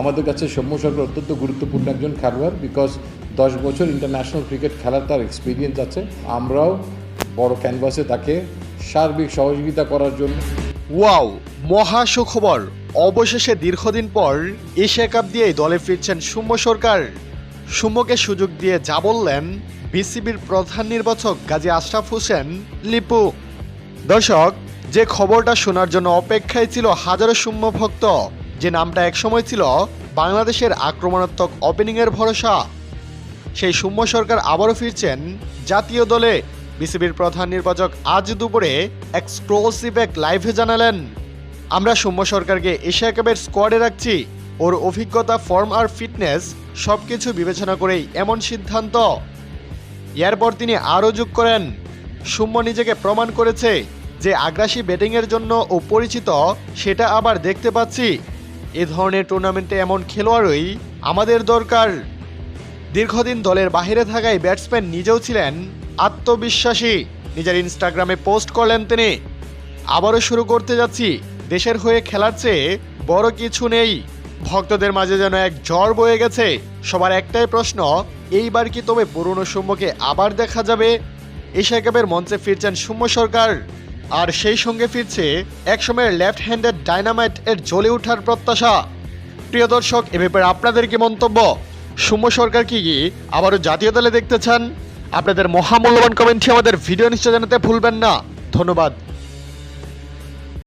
আমাদের কাছে সৌম্য সরকার অত্যন্ত গুরুত্বপূর্ণ একজন খেলোয়াড় বিকজ দশ বছর ইন্টারন্যাশনাল ক্রিকেট খেলার তার এক্সপিরিয়েন্স আছে। আমরাও বড় ক্যানভাসে তাকে সার্বিক সহযোগিতা করার জন্য। ওয়াও মহা সুখবর। অবশেষে দীর্ঘদিন পর এশিয়া কাপ দিয়েই দলে ফিরছেন সৌম্য সরকার। সৌম্যকে সুযোগ দিয়ে যা বললেন বিসিবির প্রধান নির্বাচক গাজী আশরাফ হোসেন লিপু। দর্শক, যে খবরটা শোনার জন্য অপেক্ষায় ছিল হাজারো সৌম্য ভক্ত। যে নামটা একসময় ছিল বাংলাদেশের আক্রমণাত্মক ওপেনিংয়ের ভরসা। সেই সৌম্য সরকার আবারও ফিরছেন জাতীয় দলে। বিসিবির প্রধান নির্বাচক আজ দুপুরে এক্সক্লুসিভ এক লাইভে জানালেন, আমরা সৌম্য সরকারকে এশিয়া কাপের স্কোয়াডে রাখছি। ওর অভিজ্ঞতা ফর্ম আর ফিটনেস সবকিছু বিবেচনা করেই এমন সিদ্ধান্ত। এরপর তিনি আরও যোগ করেন, সৌম্য নিজেকে প্রমাণ করেছে যে আগ্রাসী ব্যাটিংয়ের জন্য ও পরিচিত, সেটা আবার দেখতে পাচ্ছি। এ ধরনের টুর্নামেন্টে এমন খেলোয়াড়ই আমাদের দরকার। দীর্ঘদিন দলের বাইরে থাকায় ব্যাটসম্যান নিজেও ছিলেন আত্মবিশ্বাসী। নিজের ইনস্টাগ্রামে পোস্ট করলেন তিনি। আবারও শুরু করতে যাচ্ছি। দেশের হয়ে খেলার চেয়ে বড় কিছু নেই। ভক্তদের মাঝে যেন এক জ্বর বয়ে গেছে। সবার একটাই প্রশ্ন, এইবার কি তবে পুরনো সৌম্যকে আবার দেখা যাবে? এশিয়া কাপের মঞ্চে ফিরছেন সৌম্য সরকার। আর সেই সঙ্গে ফিরছে একসময়ের লেফট হ্যান্ডেড ডাইনামাইট এর জ্বলে ওঠার প্রত্যাশা। প্রিয় দর্শক, এ ব্যাপারে আপনাদের কি মন্তব্য? সুম্য সরকার কি আবারও জাতীয় দলে দেখতে চান? আপনাদের মহামূল্যবান কমেন্টটি আমাদের ভিডিও নিশ্চয় জানাতে ভুলবেন না। ধন্যবাদ।